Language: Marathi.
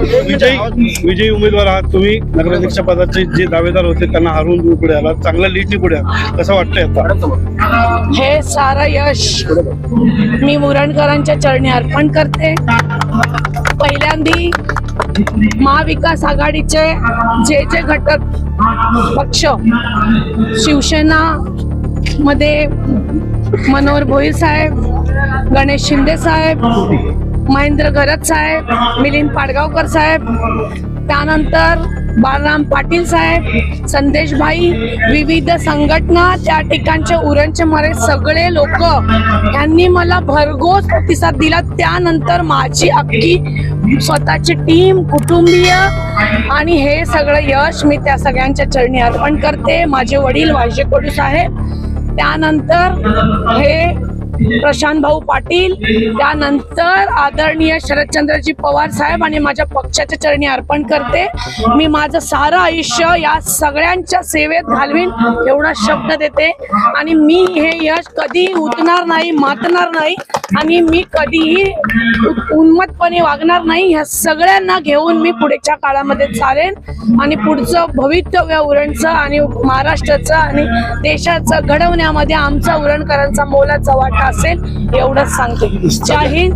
विजयी विजयी उमेदवार आहात तुम्ही. नगराध्यक्ष पदाचे जे दावेदार होते त्यांना हरवून पुढे आला चांगल्या लीडनी पुढे आला. कसं वाटतंय आता? हे सारं यश मी मुरणकरांच्या चरणी अर्पण करते. पहिल्यांदी महाविकास आघाडीचे जे जे घटक पक्ष शिवसेना मध्ये मनोहर भोईर साहेब गणेश शिंदे साहेब महेंद्र गरज साहेब मिलिंद पाडगावकर साहेब त्यानंतर बालराम पाटील साहेब संदेश भाई विविध संघटना त्या ठिकाणचे उरणचे मारे सगळे लोक यांनी मला भरघोस प्रतिसाद दिला. त्यानंतर माझी अख्खी स्वतःची टीम कुटुंबीय आणि हे सगळं यश मी त्या सगळ्यांच्या चरणी अर्पण करते. माझे वडील वाजे कोडू साहेब. त्यानंतर हे प्रशांत भाऊ पाटील त्यानंतर आदरणीय शरदचंद्रजी पवार साहेब आणि माझ्या पक्षाच्या चरणी अर्पण करते. मी माझं सारं आयुष्य या सगळ्यांच्या सेवेत घालवीन एवढा शब्द देते. आणि मी हे यश कधी उतणार नाही मातणार नाही आणि मी कधीही उन्मतपणे वागणार नाही ह्या सगळ्यांना घेऊन मी पुढच्या काळामध्ये चालेन. आणि पुढचं भवितव्य उरणचं आणि महाराष्ट्राचं आणि देशाचं घडवण्यामध्ये आमचा उरणकरांचा मोलाचा वाटा असेल एवढंच सांगते. जय हिंद.